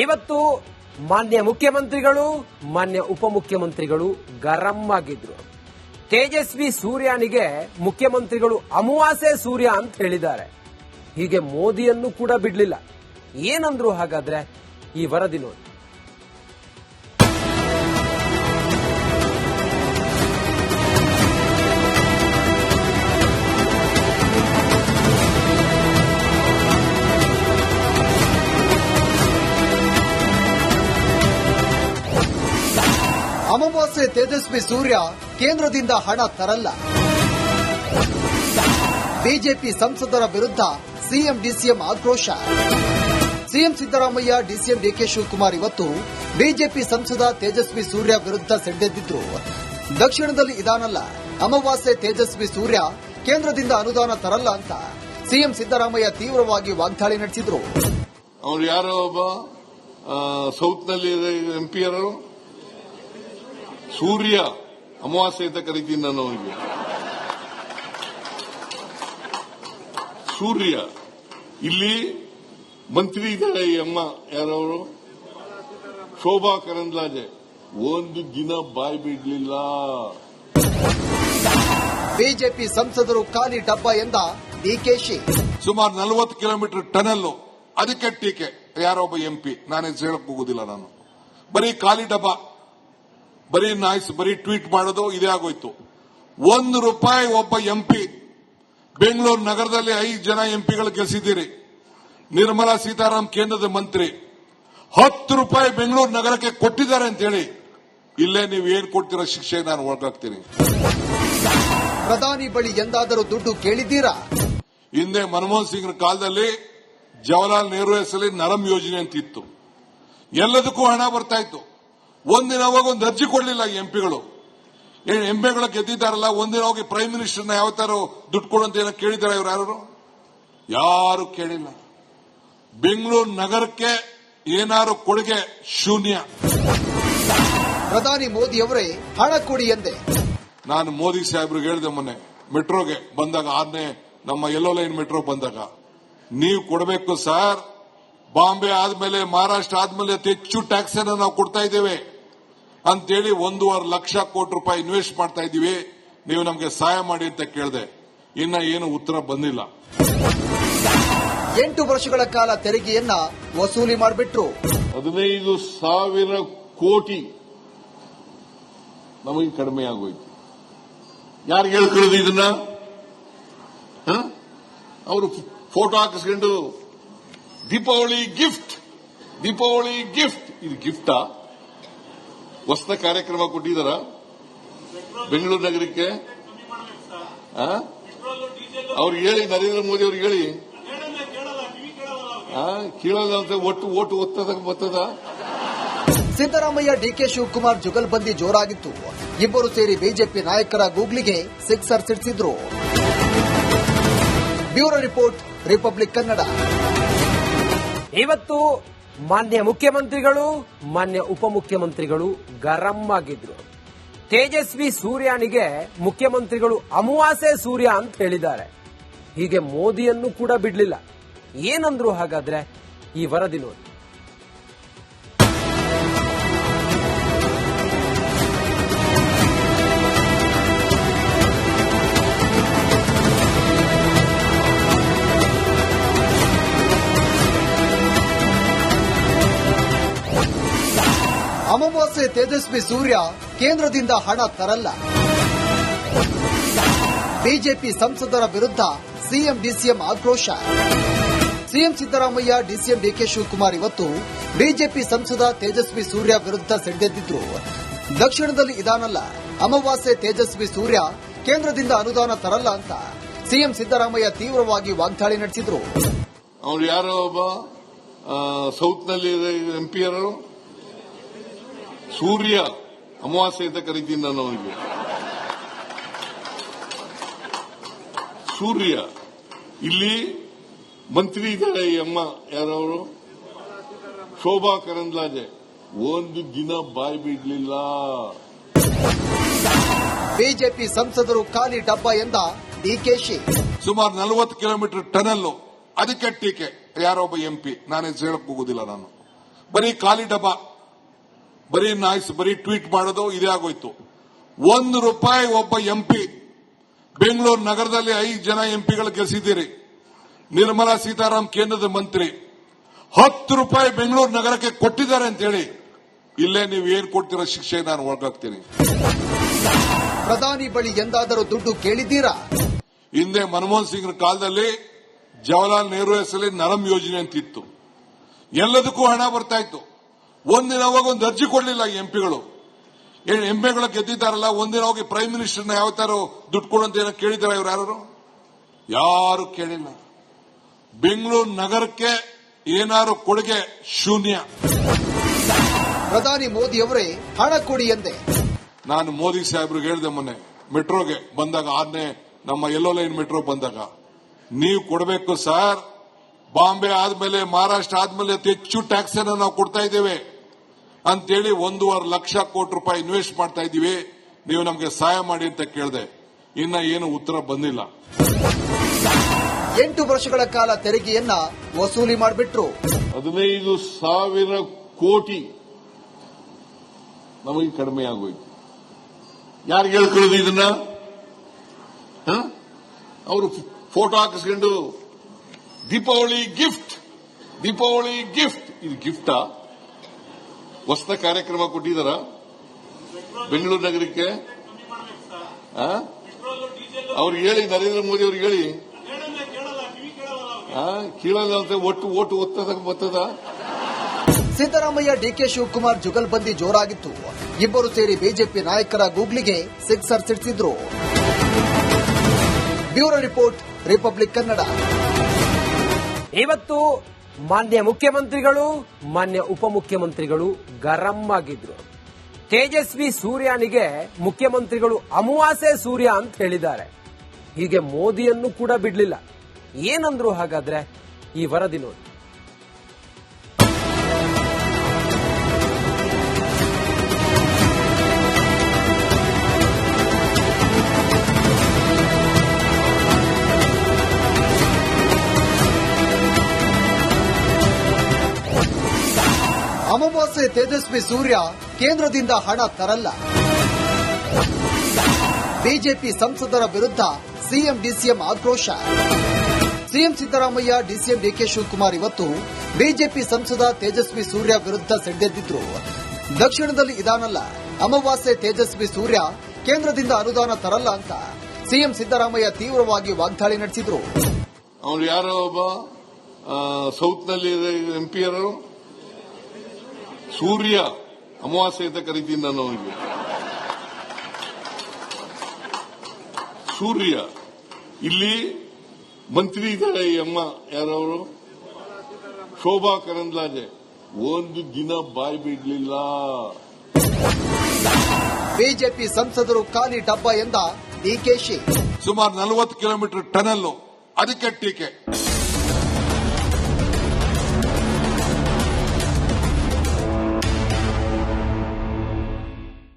ಇವತ್ತು ಮಾನ್ಯ ಮುಖ್ಯಮಂತ್ರಿಗಳು, ಮಾನ್ಯ ಉಪಮುಖ್ಯಮಂತ್ರಿಗಳು ಗರಂ ಆಗಿದ್ರು. ತೇಜಸ್ವಿ ಸೂರ್ಯನಿಗೆ ಮುಖ್ಯಮಂತ್ರಿಗಳು ಅಮಾವಾಸ್ಯೆ ಸೂರ್ಯ ಅಂತ ಹೇಳಿದ್ದಾರೆ. ಹೀಗೆ ಮೋದಿಯನ್ನು ಕೂಡ ಬಿಡ್ಲಿಲ್ಲ. ಏನಂದ್ರು ಹಾಗಾದ್ರೆ ಈ ವರದಿ ನೋಡಿ. ಅಮಾವಾಸ್ಯೆ ತೇಜಸ್ವಿ ಸೂರ್ಯ ಕೇಂದ್ರದಿಂದ ಹಣ ತರಲ್ಲ. ಬಿಜೆಪಿ ಸಂಸದರ ವಿರುದ್ಧ ಸಿಎಂ ಡಿಸಿಎಂ ಆಕ್ರೋಶ. CM Siddaramaiah, DCM DK Shivakumar ಇವತ್ತು ಬಿಜೆಪಿ ಸಂಸದ ತೇಜಸ್ವಿ ಸೂರ್ಯ ವಿರುದ್ಧ ಸೆಡ್ಡೆದ್ದಿದ್ರು. ದಕ್ಷಿಣದಲ್ಲಿ ಇದಾನಲ್ಲ, ಅಮಾವಾಸ್ಯೆ ತೇಜಸ್ವಿ ಸೂರ್ಯ ಕೇಂದ್ರದಿಂದ ಅನುದಾನ ತರಲ್ಲ ಅಂತ ಸಿಎಂ ಸಿದ್ದರಾಮಯ್ಯ ತೀವ್ರವಾಗಿ ವಾಗ್ದಾಳಿ ನಡೆಸಿದ್ರು. ಅವರು ಯಾರೋ ಒಬ್ಬ ಸೌತ್ನಲ್ಲಿ ಎಂಪಿಯರು. ಸೂರ್ಯ ಅಮಾವಾಸ್ಯೆ ಅಂತ ಕರಿತೀನಿ ನಾನು ಅವನಿಗೆ. ಸೂರ್ಯ ಇಲ್ಲಿ ಮಂತ್ರಿ ಇದ್ದಾರೆ ಈ ಅಮ್ಮ ಯಾರವರು? ಶೋಭಾ ಕರಂದ್ಲಾಜೆ. ಒಂದು ದಿನ ಬಾಯ್ ಬಿಡ್ಲಿಲ್ಲ. ಬಿಜೆಪಿ ಸಂಸದರು ಖಾಲಿ ಡಬ್ಬ ಎಂದ ಡಿಕೆಶಿ ಸುಮಾರು ನಲವತ್ತು ಕಿಲೋಮೀಟರ್ ಟನಲ್ ಅದಕ್ಕೆ ಟೀಕೆ. ಯಾರೊಬ್ಬ ಎಂಪಿ ನಾನು ಹೇಳಕ್ ಹೋಗುದಿಲ್ಲ ನಾನು. ಬರೀ ಖಾಲಿ ಡಬ್ಬ. ಬರೀ ನಾಯ್ಸ್ ಬರೀ ಟ್ವೀಟ್ ಮಾಡೋದು ಇದೇ ಆಗೋಯ್ತು. ಒಂದು ರೂಪಾಯಿ ಒಬ್ಬ ಎಂಪಿ ಬೆಂಗಳೂರು ನಗರದಲ್ಲಿ ಐದು ಜನ ಎಂಪಿಗಳು ಗೆಲ್ಸಿದ್ದೀರಿ. ನಿರ್ಮಲಾ ಸೀತಾರಾಮ್ ಕೇಂದ್ರದ ಮಂತ್ರಿ ಹತ್ತು ರೂಪಾಯಿ ಬೆಂಗಳೂರು ನಗರಕ್ಕೆ ಕೊಟ್ಟಿದ್ದಾರೆ ಅಂತ ಹೇಳಿ ಇಲ್ಲೇ ನೀವು ಏನ್ ಕೊಡ್ತಿರೋ ಶಿಕ್ಷೆ ನಾನು ಒಳಗಾಗ್ತೀನಿ. ಪ್ರಧಾನಿ ಬಳಿ ಎಂದಾದರೂ ದುಡ್ಡು ಕೇಳಿದ್ದೀರಾ? ಹಿಂದೆ ಮನಮೋಹನ್ ಸಿಂಗ್ ಕಾಲದಲ್ಲಿ ಜವಾಹರ್ಲಾಲ್ ನೆಹರು ಹೆಸರಲ್ಲಿ ನರಂ ಯೋಜನೆ ಅಂತ ಇತ್ತು ಎಲ್ಲದಕ್ಕೂ ಹಣ ಬರ್ತಾ ಇತ್ತು. ಒಂದಿನ ಅವಾಗ ಒಂದು ಅರ್ಜಿ ಕೊಡಲಿಲ್ಲ ಎಂಪಿಗಳು ಎಂಪಿಗಳು ಗೆದ್ದಿದ್ದಾರಲ್ಲ ಒಂದಿನ ಹೋಗಿ ಪ್ರೈಮ್ ಮಿನಿಸ್ಟರ್ನ ಯಾವ ತರ ದುಡ್ಡು ಕೊಡುವಂತ ಏನೋ ಕೇಳಿದ್ದಾರೆ ಇವ್ರು ಯಾರು ಯಾರು ಕೇಳಿಲ್ಲ. ಬೆಂಗಳೂರು ನಗರಕ್ಕೆ ಏನಾರು ಕೊಡುಗೆ ಶೂನ್ಯ. ಪ್ರಧಾನಿ ಮೋದಿ ಅವರೇ ಹಣ ಕೊಡಿ ಎಂದೆ. ನಾನು ಮೋದಿ ಸಾಹೇಬ್ರಿಗೆ ಹೇಳಿದೆ ಮೊನ್ನೆ ಮೆಟ್ರೋಗೆ ಬಂದಾಗ ಆರನೇ ನಮ್ಮ ಯೆಲ್ಲೋ ಲೈನ್ ಮೆಟ್ರೋ ಬಂದಾಗ. ನೀವು ಕೊಡಬೇಕು ಸರ್. ಬಾಂಬೆ ಆದ್ಮೇಲೆ ಮಹಾರಾಷ್ಟ್ರ ಆದ್ಮೇಲೆ ಅತಿ ಹೆಚ್ಚು ಟ್ಯಾಕ್ಸ್ ಅನ್ನು ನಾವು ಕೊಡ್ತಾ ಇದ್ದೇವೆ. ಅಂತೇಳಿ ಒಂದೂವರೆ ಲಕ್ಷ ಕೋಟಿ ರೂಪಾಯಿ ಇನ್ವೆಸ್ಟ್ ಮಾಡ್ತಾ ಇದ್ದೀವಿ. ನೀವು ನಮಗೆ ಸಹಾಯ ಮಾಡಿ ಅಂತ ಕೇಳಿದೆ. ಇನ್ನ ಏನು ಉತ್ತರ ಬಂದಿಲ್ಲ. ಎಂಟು ವರ್ಷಗಳ ಕಾಲ ತೆರಿಗೆಯನ್ನ ವಸೂಲಿ ಮಾಡಿಬಿಟ್ರು. ಹದಿನೈದು ಸಾವಿರ ಕೋಟಿ ನಮಗೆ ಕಡಿಮೆ ಆಗೋಯ್ತು. ಯಾರು ಹೇಳ್ಕೊಳ್ಳೋದು ಇದನ್ನ? ಅವರು ಫೋಟೋ ಹಾಕಿಸ್ಕೊಂಡು ದೀಪಾವಳಿ ಗಿಫ್ಟ್ ದೀಪಾವಳಿ ಗಿಫ್ಟ್. ಇದು ಗಿಫ್ಟಾ? ಹೊಸ ಕಾರ್ಯಕ್ರಮ ಕೊಟ್ಟಿದಾರ? ಬೆಂಗಳೂರು ನಗರಕ್ಕೆ? ಆ? ಅವ್ರಿಗೆ ಹೇಳಿ ನರೇಂದ್ರ ಮೋದಿ ಅವ್ರಿಗೆ ಹೇಳಿ. ಆ, ಕೇಳಲ್ಲ ಅಂತ ಒಟ್ಟು ಓಟು ಒತ್ತದ ಒತ್ತದ? ಸಿದ್ದರಾಮಯ್ಯ ಡಿಕೆ ಶಿವಕುಮಾರ್ ಜುಗಲ್ಬಂದಿ ಜೋರಾಗಿತ್ತು. ಇಬ್ಬರು ಸೇರಿ ಬಿಜೆಪಿ ನಾಯಕರ ಗೂಗ್ಲಿಗೆ sixer ಸಿಡಿಸಿದ್ರು. Bureau report Republic Kannada. ಇವತ್ತು ಮಾನ್ಯ ಮುಖ್ಯಮಂತ್ರಿಗಳು, ಮಾನ್ಯ ಉಪಮುಖ್ಯಮಂತ್ರಿಗಳು ಗರಂ ಆಗಿದ್ರು. ತೇಜಸ್ವಿ ಸೂರ್ಯನಿಗೆ ಮುಖ್ಯಮಂತ್ರಿಗಳು ಅಮಾವಾಸ್ಯೆ ಸೂರ್ಯ ಅಂತ ಹೇಳಿದ್ದಾರೆ. ಹೀಗೆ ಮೋದಿಯನ್ನು ಕೂಡ ಬಿಡ್ಲಿಲ್ಲ. ಏನಂದ್ರು ಹಾಗಾದ್ರೆ ಈ ವರದಿ ನೋಡಿ. ಅಮಾವಾಸ್ಯೆ ತೇಜಸ್ವಿ ಸೂರ್ಯ ಕೇಂದ್ರದಿಂದ ಹಣ ತರಲ್ಲ. ಬಿಜೆಪಿ ಸಂಸದರ ವಿರುದ್ಧ ಸಿಎಂ ಡಿಸಿಎಂ ಆಕ್ರೋಶ. CM Siddaramaiah, DCM DK Shivakumar ಇವತ್ತು ಬಿಜೆಪಿ ಸಂಸದ ತೇಜಸ್ವಿ ಸೂರ್ಯ ವಿರುದ್ಧ ಸೆಡೆದಿದ್ರು ದಕ್ಷಿಣದಲ್ಲಿ ಇದಾನಲ್ಲ, ಅಮಾವಾಸ್ಯೆ ತೇಜಸ್ವಿ ಸೂರ್ಯ ಕೇಂದ್ರದಿಂದ ಅನುದಾನ ತರಲ್ಲ ಅಂತ ಸಿಎಂ ಸಿದ್ದರಾಮಯ್ಯ ತೀವ್ರವಾಗಿ ವಾಗ್ದಾಳಿ ನಡೆಸಿದ್ರು. ಅವರು ಯಾರೋ ಒಬ್ಬ ಸೌತ್ನಲ್ಲಿ ಎಂಪಿಯರು. ಸೂರ್ಯ ಅಮಾವಾಸ್ಯೆ ಅಂತ ಕರಿತೀನಿ ನಾನು ಅವನಿಗೆ ಸೂರ್ಯ ಇಲ್ಲಿ ಮಂತ್ರಿ ಇದ್ದಾರೆ ಈ ಅಮ್ಮ ಯಾರವರು? ಶೋಭಾ ಕರಂದ್ಲಾಜೆ. ಒಂದು ದಿನ ಬಾಯ್ ಬಿಡ್ಲಿಲ್ಲ. ಬಿಜೆಪಿ ಸಂಸದರು ಖಾಲಿ ಡಬ್ಬ ಎಂದ ಡಿಕೆಶಿ ಸುಮಾರು ನಲವತ್ತು ಕಿಲೋಮೀಟರ್ ಟನಲ್ ಅದಕ್ಕೆ ಟೀಕೆ. ಯಾರೊಬ್ಬ ಎಂಪಿ ನಾನು ಹೇಳಕ್ ಹೋಗುದಿಲ್ಲ ನಾನು. ಬರೀ ಖಾಲಿ ಡಬ್ಬ. ಬರೀ ನಾಯ್ಸ್ ಬರೀ ಟ್ವೀಟ್ ಮಾಡೋದು ಇದೇ ಆಗೋಯ್ತು. ಒಂದು ರೂಪಾಯಿ ಒಬ್ಬ ಎಂಪಿ ಬೆಂಗಳೂರು ನಗರದಲ್ಲಿ ಐದು ಜನ ಎಂಪಿಗಳು ಗೆಲ್ಸಿದ್ದೀರಿ. ನಿರ್ಮಲಾ ಸೀತಾರಾಮ್ ಕೇಂದ್ರದ ಮಂತ್ರಿ ಹತ್ತು ರೂಪಾಯಿ ಬೆಂಗಳೂರು ನಗರಕ್ಕೆ ಕೊಟ್ಟಿದ್ದಾರೆ ಅಂತ ಹೇಳಿ ಇಲ್ಲೇ ನೀವು ಏನ್ ಕೊಡ್ತೀರೋ ಶಿಕ್ಷೆ ನಾನು ಒಳಗಾಗ್ತೀನಿ. ಪ್ರಧಾನಿ ಬಳಿ ಎಂದಾದರೂ ದುಡ್ಡು ಕೇಳಿದ್ದೀರಾ? ಹಿಂದೆ ಮನಮೋಹನ್ ಸಿಂಗ್ ಕಾಲದಲ್ಲಿ ಜವಾಹರಲಾಲ್ ನೆಹರು ಹೆಸರಲ್ಲಿ ನರಂ ಯೋಜನೆ ಅಂತ ಇತ್ತು ಎಲ್ಲದಕ್ಕೂ ಹಣ ಬರ್ತಾ ಇತ್ತು. ಒಂದಿನ ಹೋಗಿ ಒಂದು ಅರ್ಜಿ ಕೊಡಲಿಲ್ಲ ಎಂಪಿಗಳು ಎಂಪಿಗಳು ಗೆದ್ದಿದ್ದಾರಲ್ಲ ಒಂದಿನ ಹೋಗಿ ಪ್ರೈಮ್ ಮಿನಿಸ್ಟರ್ನ ಯಾವ ತರ ದುಡ್ಡು ಕೊಡಂತ ಅಂತ ಏನೋ ಕೇಳಿದಾರ ಇವ್ರು ಯಾರು ಯಾರು ಕೇಳಿಲ್ಲ. ಬೆಂಗಳೂರು ನಗರಕ್ಕೆ ಏನಾರು ಕೊಡುಗೆ ಶೂನ್ಯ. ಪ್ರಧಾನಿ ಮೋದಿ ಅವರೇ ಹಣ ಕೊಡಿ ಎಂದೆ ನಾನು ಮೋದಿ ಸಾಹೇಬ್ರಿಗೆ ಹೇಳಿದೆ ಮೊನ್ನೆ ಮೆಟ್ರೋಗೆ ಬಂದಾಗ ಆರನೇ ನಮ್ಮ ಯೆಲ್ಲೋ ಲೈನ್ ಮೆಟ್ರೋ ಬಂದಾಗ. ನೀವು ಕೊಡಬೇಕು ಸರ್ ಬಾಂಬೆ ಆದ್ಮೇಲೆ ಮಹಾರಾಷ್ಟ್ರ ಆದ್ಮೇಲೆ ಅತಿ ಹೆಚ್ಚು ಟ್ಯಾಕ್ಸ್ ಅನ್ನು ನಾವು ಕೊಡ್ತಾ ಇದ್ದೇವೆ. ಅಂತೇಳಿ ಒಂದೂವರೆ ಲಕ್ಷ ಕೋಟಿ ರೂಪಾಯಿ ಇನ್ವೆಸ್ಟ್ ಮಾಡ್ತಾ ಇದ್ದೀವಿ. ನೀವು ನಮಗೆ ಸಹಾಯ ಮಾಡಿ ಅಂತ ಕೇಳಿದೆ. ಇನ್ನ ಏನು ಉತ್ತರ ಬಂದಿಲ್ಲ. ಎಂಟು ವರ್ಷಗಳ ಕಾಲ ತೆರಿಗೆಯನ್ನ ವಸೂಲಿ ಮಾಡಿಬಿಟ್ರು. ಹದಿನೈದು ಸಾವಿರ ಕೋಟಿ ನಮಗೆ ಕಡಿಮೆ ಆಗೋಯ್ತು. ಯಾರಿಗೆ ಹೇಳ್ಕೊಳ್ಳೋದು ಇದನ್ನ? ಅವರು ಫೋಟೋ ಹಾಕಿಸ್ಕೊಂಡು ದೀಪಾವಳಿ ಗಿಫ್ಟ್ ದೀಪಾವಳಿ ಗಿಫ್ಟ್. ಇದು ಗಿಫ್ಟಾ? ಹೊಸ ಕಾರ್ಯಕ್ರಮ ಕೊಟ್ಟಿದಾರ? ಬೆಂಗಳೂರು ನಗರಕ್ಕೆ? ಆ? ಅವ್ರಿಗೆ ಹೇಳಿ ನರೇಂದ್ರ ಮೋದಿ ಅವ್ರಿಗೆ ಹೇಳಿ. ಆ, ಕೀಳಲ್ಲ ಅಂತ ಒಟ್ಟು ಓಟು ಒತ್ತದ ಒತ್ತದ? ಸಿದ್ದರಾಮಯ್ಯ ಡಿಕೆ ಶಿವಕುಮಾರ್ ಜುಗಲ್ಬಂದಿ ಜೋರಾಗಿತ್ತು. ಇಬ್ಬರು ಸೇರಿ ಬಿಜೆಪಿ ನಾಯಕರ ಗೂಗ್ಲಿಗೆ sixer ಸಿಡಿಸಿದ್ರು. Bureau report Republic Kannada. ಇವತ್ತು ಮಾನ್ಯ ಮುಖ್ಯಮಂತ್ರಿಗಳು, ಮಾನ್ಯ ಉಪಮುಖ್ಯಮಂತ್ರಿಗಳು ಗರಂ ಆಗಿದ್ರು. ತೇಜಸ್ವಿ ಸೂರ್ಯನಿಗೆ ಮುಖ್ಯಮಂತ್ರಿಗಳು ಅಮಾವಾಸ್ಯೆ ಸೂರ್ಯ ಅಂತ ಹೇಳಿದ್ದಾರೆ. ಹೀಗೆ ಮೋದಿಯನ್ನು ಕೂಡ ಬಿಡ್ಲಿಲ್ಲ. ಏನಂದ್ರು ಹಾಗಾದ್ರೆ? ಈ ವರದಿ ನೋಡಿ. ಅಮಾವಾಸ್ಯೆ ತೇಜಸ್ವಿ ಸೂರ್ಯ ಕೇಂದ್ರದಿಂದ ಹಣ ತರಲ್ಲ. ಬಿಜೆಪಿ ಸಂಸದರ ವಿರುದ್ಧ ಸಿಎಂ ಡಿಸಿಎಂ ಆಕ್ರೋಶ. CM Siddaramaiah, DCM DK Shivakumar ಇವತ್ತು ಬಿಜೆಪಿ ಸಂಸದ ತೇಜಸ್ವಿ ಸೂರ್ಯ ವಿರುದ್ಧ ಸೆಡ್ಡೆದ್ದಿದ್ರು. ದಕ್ಷಿಣದಲ್ಲಿ ಇದಾನಲ್ಲ ಅಮಾವಾಸ್ಯೆ ತೇಜಸ್ವಿ ಸೂರ್ಯ ಕೇಂದ್ರದಿಂದ ಅನುದಾನ ತರಲ್ಲ ಅಂತ ಸಿಎಂ ಸಿದ್ದರಾಮಯ್ಯ ತೀವ್ರವಾಗಿ ವಾಗ್ದಾಳಿ ನಡೆಸಿದ್ರು. ಅವರು ಯಾರೋ ಒಬ್ಬ ಸೌತ್ನಲ್ಲಿ ಎಂಪಿಯರು ಸೂರ್ಯ ಅಮಾವಾಸ್ಯೆ ಅಂತ ಕರಿತೀನಿ ನಾನು ಅವನಿಗೆ ಸೂರ್ಯ ಇಲ್ಲಿ ಮಂತ್ರಿ ಇದ್ದಾರೆ ಈ ಅಮ್ಮ ಯಾರವರು? ಶೋಭಾ ಕರಂದ್ಲಾಜೆ. ಒಂದು ದಿನ ಬಾಯಿ ಬಿಡ್ಲಿಲ್ಲ. ಬಿಜೆಪಿ ಸಂಸದರು ಖಾಲಿ ಡಬ್ಬ ಎಂದ ಡಿಕೆಶಿ ಸುಮಾರು ನಲವತ್ತು ಕಿಲೋಮೀಟರ್ ಟನಲ್ ಅದಕ್ಕೆ ಟೀಕೆ